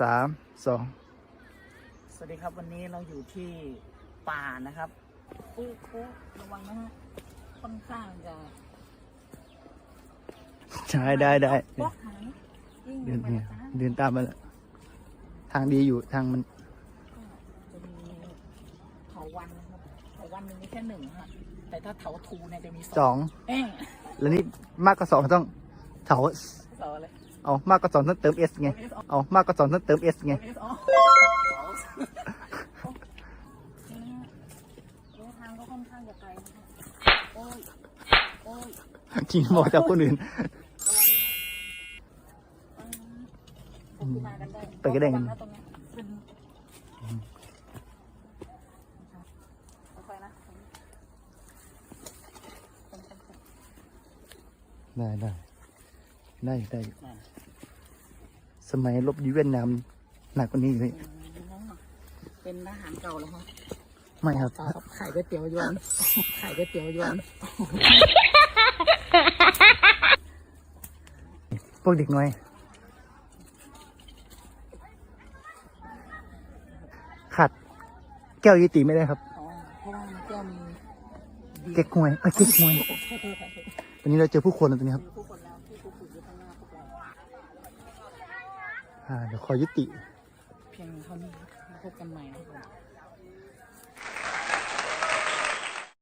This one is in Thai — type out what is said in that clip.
สามสองสวัสดีครับวันนี้เราอยู่ที่ป่านะครับปุ๊บปุ๊บระวังนะฮะค่อนข้างจะใช่ได้ได้ป๊อกหายยิ่งเดินไปเนี่ยนะเดินตามมาแล้วทางดีอยู่ทางมันจะมีเถาวันนะครับเถาวันหนึ่งมีแค่หนึ่งฮะแต่ถ้าเถาทูเนี่ยจะมีสองเอ้ยแล้วนี่มากกว่าสองต้องเถา สองเลย เอามากกว่าสองต้องเติมเอสไง เอามากกว่าสองต้องเติมเอสไงเอสอ๋อระยะทางก็ค่อนข้างจะไกลนะครับโอ้ยโอ้ยจริงบอกจากคนอื่นผมคือมากันได้ไปก็ได้ไงระวันะตรงเนี้ยเป็นค่อยๆนะได้ได้ ได้ได้อ่าสมัยรบอยูเวียดนามหนักกว่านี้อยู่พี่เป็นทหารเก่าแล้วครับไม่ครับครับขายก๋วยเตี๋ยวยวนขายก๋วยเตี๋ยวยวนพวกเด็กน้อยขาดแก้วยีตีไม่ได้ครับอ๋อเพราะว่าแก้วมีเก๊กฮวยเอ้ยเก๊กฮวยโทษโทษโทษตอนนี้เราเจอผู้คนแล้วตอนนี้ครับ มีผู้คนแล้วที่ผู้ฝึกอยู่ข้างหน้าพวกเรา อ่า เดี๋ยวขอยุติ เพียงเท่านี้พบกันใหม่นะครับ